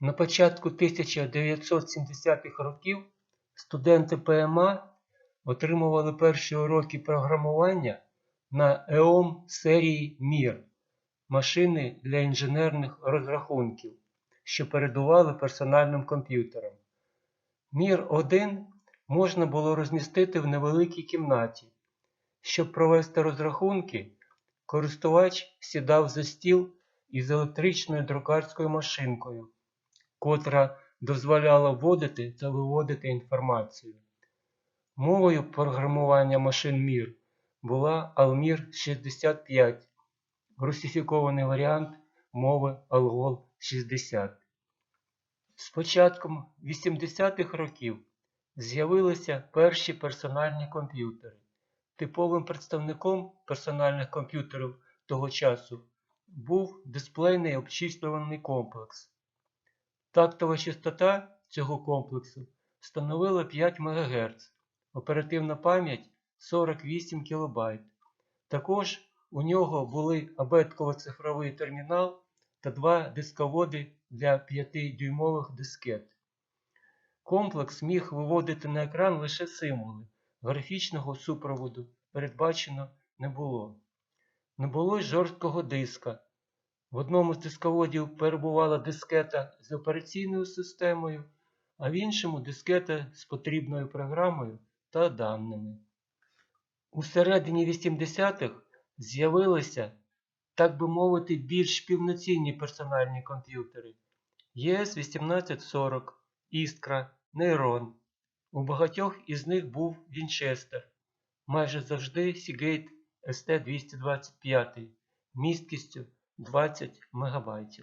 На початку 1970-х років студенти ПМА отримували перші уроки програмування на ЕОМ серії МІР машини для інженерних розрахунків, що передували персональним комп'ютерам. Мір 1 можна було розмістити в невеликій кімнаті. Щоб провести розрахунки, користувач сідав за стіл із електричною друкарською машинкою, котра дозволяла вводити та виводити інформацію. Мовою програмування машин МІР була Almir 65, русифікований варіант мови Algol 60. З початком 80-х років з'явилися перші персональні комп'ютери. Типовим представником персональних комп'ютерів того часу був дисплейний обчислювальний комплекс. Тактова частота цього комплексу становила 5 МГц, оперативна пам'ять 48 кБ. Також у нього були абетково-цифровий термінал та два дисководи для 5-дюймових дискет. Комплекс міг виводити на екран лише символи, графічного супроводу передбачено не було. Не було жорсткого диска. В одному з дисководів перебувала дискета з операційною системою, а в іншому дискета з потрібною програмою та даними. У середині 80-х з'явилися, так би мовити, більш півноцінні персональні комп'ютери ЄС-1840, Іскра, Нейрон. У багатьох із них був Вінчестер, майже завжди Seagate ST225 місткістю 20 МБ.